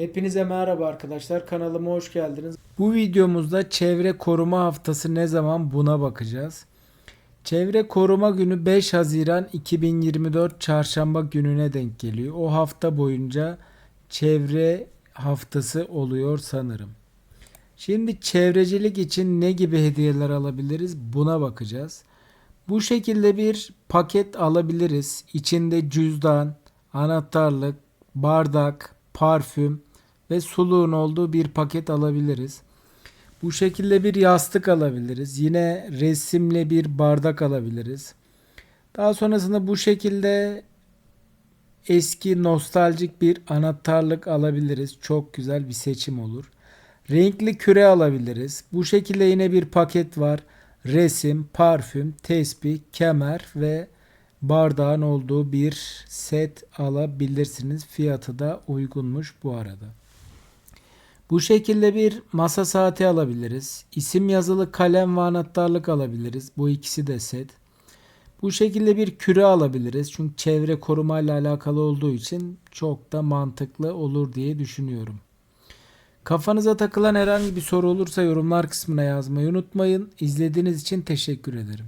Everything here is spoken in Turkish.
Hepinize merhaba arkadaşlar. Kanalıma hoş geldiniz. Bu videomuzda çevre koruma haftası ne zaman buna bakacağız. Çevre koruma günü 5 Haziran 2024 çarşamba gününe denk geliyor. O hafta boyunca çevre haftası oluyor sanırım. Şimdi çevrecilik için ne gibi hediyeler alabiliriz buna bakacağız. Bu şekilde bir paket alabiliriz. İçinde cüzdan, anahtarlık, bardak, parfüm ve suluğun olduğu bir paket alabiliriz. Bu şekilde bir yastık alabiliriz. Yine resimli bir bardak alabiliriz. Daha sonrasında bu şekilde eski nostaljik bir anahtarlık alabiliriz. Çok güzel bir seçim olur. Renkli küre alabiliriz. Bu şekilde yine bir paket var. Resim, parfüm, tespih, kemer ve bardağın olduğu bir set alabilirsiniz. Fiyatı da uygunmuş bu arada. Bu şekilde bir masa saati alabiliriz. İsim yazılı kalem ve anahtarlık alabiliriz. Bu ikisi de set. Bu şekilde bir küre alabiliriz. Çünkü çevre koruma ile alakalı olduğu için çok da mantıklı olur diye düşünüyorum. Kafanıza takılan herhangi bir soru olursa yorumlar kısmına yazmayı unutmayın. İzlediğiniz için teşekkür ederim.